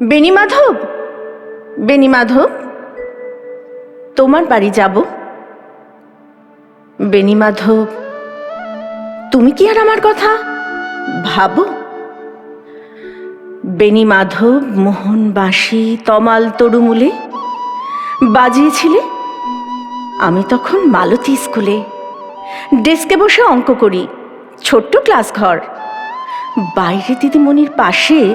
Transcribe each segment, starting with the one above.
বেনি মাধব? বেনি মাধব? তোমার বাড়ি যাব। বেনি মাধব, তুমি কি আর আমার কথা ভাবো? বেনি মাধব মোহন বাঁশি তমাল তরুমূলে বাজিয়েছিলে? আমি তখন মালতী স্কুলে ডেস্কে বসে অঙ্ক করি, ছোট্ট ক্লাস ঘর বাইরে দিদিমণির পাশে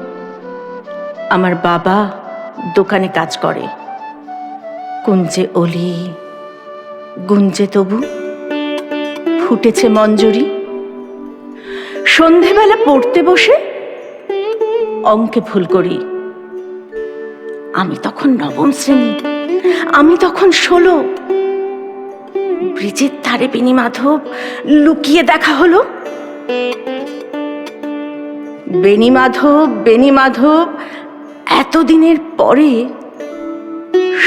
আমার বাবা দোকানে কাজ করে। কুঞ্জে অলি, গুঞ্জে তবু, ফুটেছে মঞ্জরি। সন্ধেবেলা পড়তে বসে অঙ্কে ভুল করি। আমি তখন নবম শ্রেণি আমি তখন ষোলো। ব্রিজের ধারে বেনি মাধব লুকিয়ে দেখা হলো। বেনি মাধব বেনি মাধব এতদিনের পরে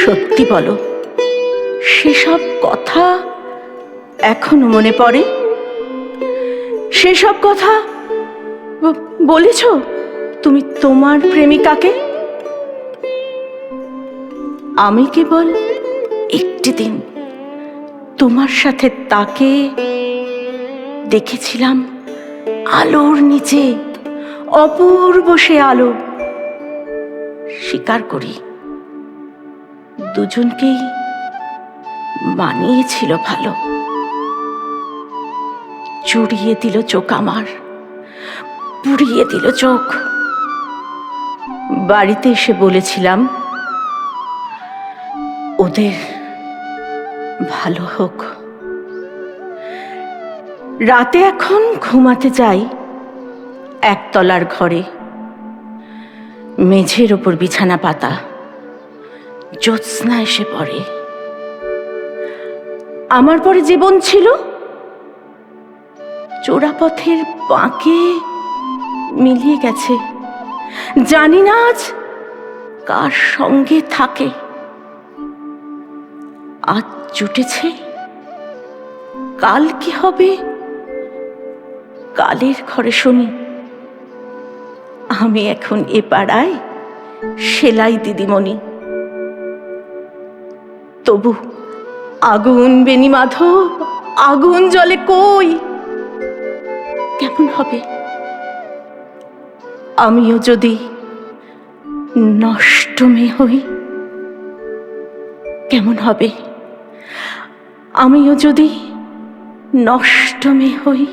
সত্যি বলো, সেসব কথা এখনও মনে পড়ে? সেসব কথা বলেছ? তুমি তোমার প্রেমিকাকে? আমি কেবল একটি দিন তোমার সাথে তাকে দেখেছিলাম, আলোর নিচে, অপূর্ব সে আলো। স্বীকার করি। দুজনকেই মানিয়েছিল ভালো। চুড়িয়ে দিল চোখ আমার, পুড়িয়ে দিল চোখ। বাড়িতে এসে বলেছিলাম, ওদের ভালো হোক। রাতে এখন ঘুমাতে যাই একতলার ঘরে। মেঝের ওপর বিছানা পাতা। জ্যোৎস্না এসে পড়ে। আমার পরে জীবন ছিল? চোরাপথের বাঁকে মিলিয়ে গেছে। জানি না আজ কার সঙ্গে থাকে। আজ জুটেছে। কাল কি হবে? কালের ঘরে শুনি। আমি এখন এ পাড়ায় সেলাই দিদিমণি। তবু আগুন বেনি মাধব, আগুন জলে কই? কেমন হবে? আমিও যদি নষ্ট মেয়ে হই, কেমন হবে? আমিও যদি নষ্ট মেয়ে হই